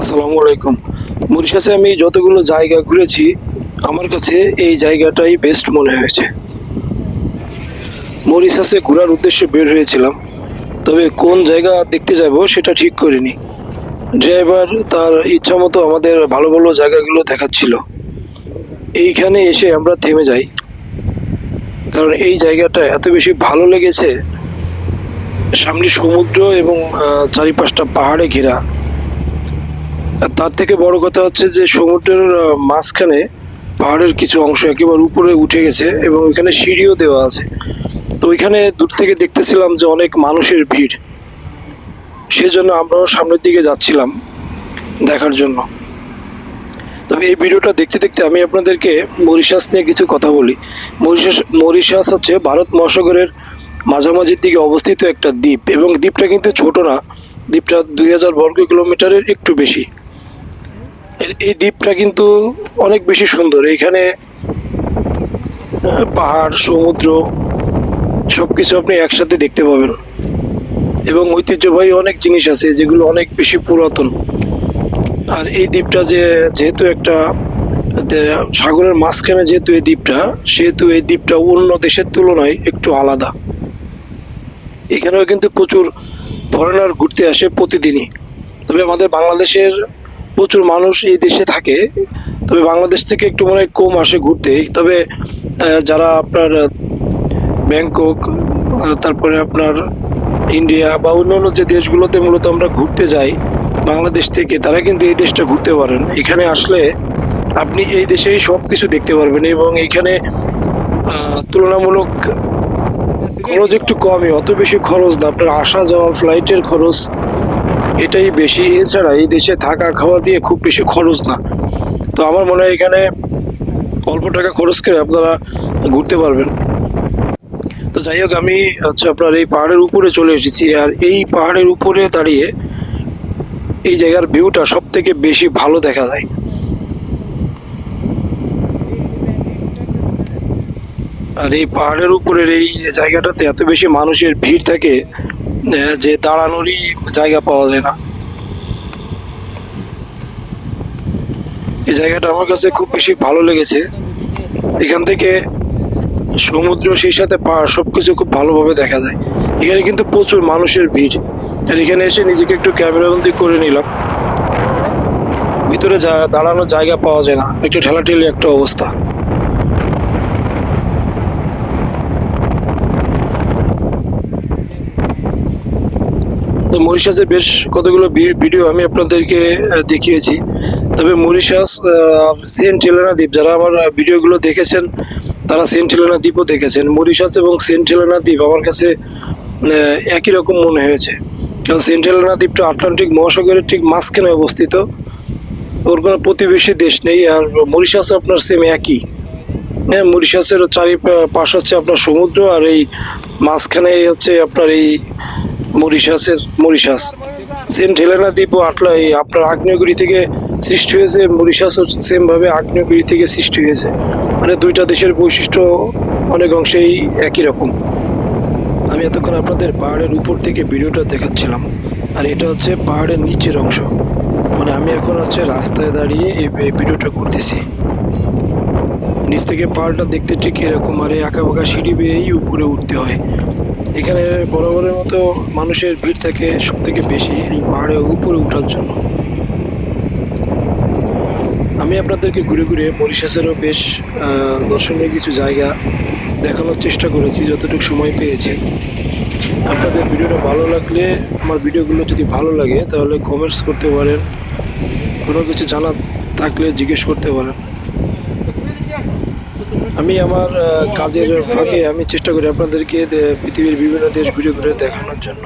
আসসালামু আলাইকুম। মরিশাসে আমি যতগুলো জায়গা ঘুরেছি, আমার কাছে এই জায়গাটাই বেস্ট মনে হয়েছে। মরিশাসে ঘোরার উদ্দেশ্যে বের হয়েছিলাম, তবে কোন জায়গা দেখতে যাব সেটা ঠিক করিনি। ড্রাইভার তার ইচ্ছা মতো আমাদের ভালো ভালো জায়গাগুলো দেখাচ্ছিল। এইখানে এসে আমরা থেমে যাই। কারণ এই জায়গাটা এত বেশি ভালো লেগেছে, সামনে সমুদ্র এবং চারিপাশটা পাহাড়ে ঘেরা। তার থেকে বড় কথা হচ্ছে যে সমুদ্রের মাঝখানে পাহাড়ের কিছু অংশ একেবারে উপরে উঠে গেছে এবং ওইখানে সিঁড়িও দেওয়া আছে। তো ওইখানে দূর থেকে দেখতেছিলাম যে অনেক মানুষের ভিড়। সেজন্য আমরাও সামনের দিকে যাচ্ছিলাম দেখার জন্য। তবে এই ভিডিওটা দেখতে দেখতে আমি আপনাদেরকে মরিশাস নিয়ে কিছু কথা বলি। মরিশাস মরিশাস হচ্ছে ভারত মহাসাগরের মাঝামাঝির দিকে অবস্থিত একটা দ্বীপ এবং দ্বীপটা কিন্তু ছোট না। দ্বীপটা দুই হাজার বর্গ কিলোমিটারের একটু বেশি। এই দ্বীপটা কিন্তু অনেক বেশি সুন্দর। এখানে পাহাড়, সমুদ্র সব কিছু আপনি একসাথে দেখতে পাবেন। এবং ঐতিহ্যবাহী অনেক জিনিস আছে যেগুলো অনেক বেশি পুরাতন। আর এই দ্বীপটা যে, যেহেতু একটা সাগরের মাঝখানে যেহেতু এই দ্বীপটা, সেহেতু এই দ্বীপটা অন্য দেশের তুলনায় একটু আলাদা। এখানেও কিন্তু প্রচুর ফরেনার ঘুরতে আসে প্রতিদিনই। তবে আমাদের বাংলাদেশের প্রচুর মানুষ এই দেশে থাকে। তবে বাংলাদেশ থেকে একটু মনে হয় কম আসে ঘুরতে। তবে যারা আপনার ব্যাংকক তারপরে আপনার ইন্ডিয়া বা অন্যান্য যে দেশগুলোতে মূলত আমরা ঘুরতে যাই, বাংলাদেশ থেকে, তারা কিন্তু এই দেশটা ঘুরতে পারেন। এখানে আসলে আপনি এই দেশেই সব কিছু দেখতে পারবেন এবং এখানে তুলনামূলক খরচ একটু কমই। অত বেশি খরচ না। আপনার আসা যাওয়ার ফ্লাইটের খরচ এটাই বেশি, এছাড়া এই দেশে থাকা খাওয়া দিয়ে খুব বেশি খরচ না। তো আমার মনে হয় এখানে অল্প টাকা খরচ করে আপনারা ঘুরতে পারবেন। তো যাই হোক, আমি হচ্ছে আপনার এই পাহাড়ের উপরে চলে এসেছি, আর এই পাহাড়ের উপরে দাঁড়িয়ে এই জায়গার ভিউটা সব থেকে বেশি ভালো দেখা যায়। আর এই পাহাড়ের উপরের এই জায়গাটাতে এত বেশি মানুষের ভিড় থাকে যে দাঁড়ানোরই জায়গা পাওয়া যায় না। এই জায়গাটা আমার কাছে খুব বেশি ভালো লেগেছে। এখান থেকে সমুদ্র, সেই সাথে পাহাড়, সবকিছু খুব ভালোভাবে দেখা যায়। এখানে কিন্তু প্রচুর মানুষের ভিড়। আর এখানে এসে নিজেকে একটু ক্যামেরাবন্দি করে নিলাম। ভিতরে যা দাঁড়ানোর জায়গা পাওয়া যায় না। একটু ঠেলাঠেলি একটা অবস্থা। তো মরিশাসের বেশ কতগুলো ভিডিও আমি আপনাদেরকে দেখিয়েছি। তবে মরিশাস আর সেন্ট হেলেনা দ্বীপ, যারা আমার ভিডিওগুলো দেখেছেন, তারা সেন্ট হেলেনা দ্বীপও দেখেছেন। মরিশাস এবং সেন্ট হেলেনা দ্বীপ আমার কাছে একই রকম মনে হয়েছে। কারণ সেন্ট হেলেনা দ্বীপটা আটলান্টিক মহাসাগরের ঠিক মাঝখানে অবস্থিত। ওর কোনো প্রতিবেশী দেশ নেই, আর মরিশাস আপনার সেম একই। হ্যাঁ মরিশাসের চারি পাশ হচ্ছে আপনার সমুদ্র, আর এই মাঝখানে হচ্ছে আপনার এই মরিশাসের মরিশাস। সেন্ট হেলেনা দ্বীপ আটলা এই আপনার আগ্নেয়গিরি থেকে সৃষ্টি হয়েছে মরিশাসও সেমভাবে আগ্নেয়গিরি থেকে সৃষ্টি হয়েছে। মানে দুইটা দেশের বৈশিষ্ট্য অনেক অংশেই একই রকম। আমি এতক্ষণ আপনাদের পাহাড়ের উপর থেকে ভিডিওটা দেখাচ্ছিলাম। আর এটা হচ্ছে পাহাড়ের নিচের অংশ। মানে আমি এখন হচ্ছে রাস্তায় দাঁড়িয়ে এই এই ভিডিওটা করতেছি। নিচ থেকে পাহাড়টা দেখতে ঠিক এরকম। আর এই আঁকা বাঁকা সিঁড়ি বেয়েই উপরে উঠতে হয়। এখানে বরাবরের মতো মানুষের ভিড় থাকে সব থেকে বেশি এই পাহাড়ে উপরে ওঠার জন্য। আমি আপনাদেরকে ঘুরে ঘুরে মরিশাসেরও বেশ দর্শনীয় কিছু জায়গা দেখানোর চেষ্টা করেছি, যতটুকু সময় পেয়েছি। আপনাদের ভিডিওটা ভালো লাগলে, আমার ভিডিওগুলো যদি ভালো লাগে, তাহলে কমেন্টস করতে পারেন। কোনো কিছু জানা থাকলে জিজ্ঞেস করতে পারেন। আমি আমার কাজের ফাঁকে আমি চেষ্টা করি আপনাদেরকে পৃথিবীর বিভিন্ন দেশ ঘুরে ঘুরে দেখানোর জন্য।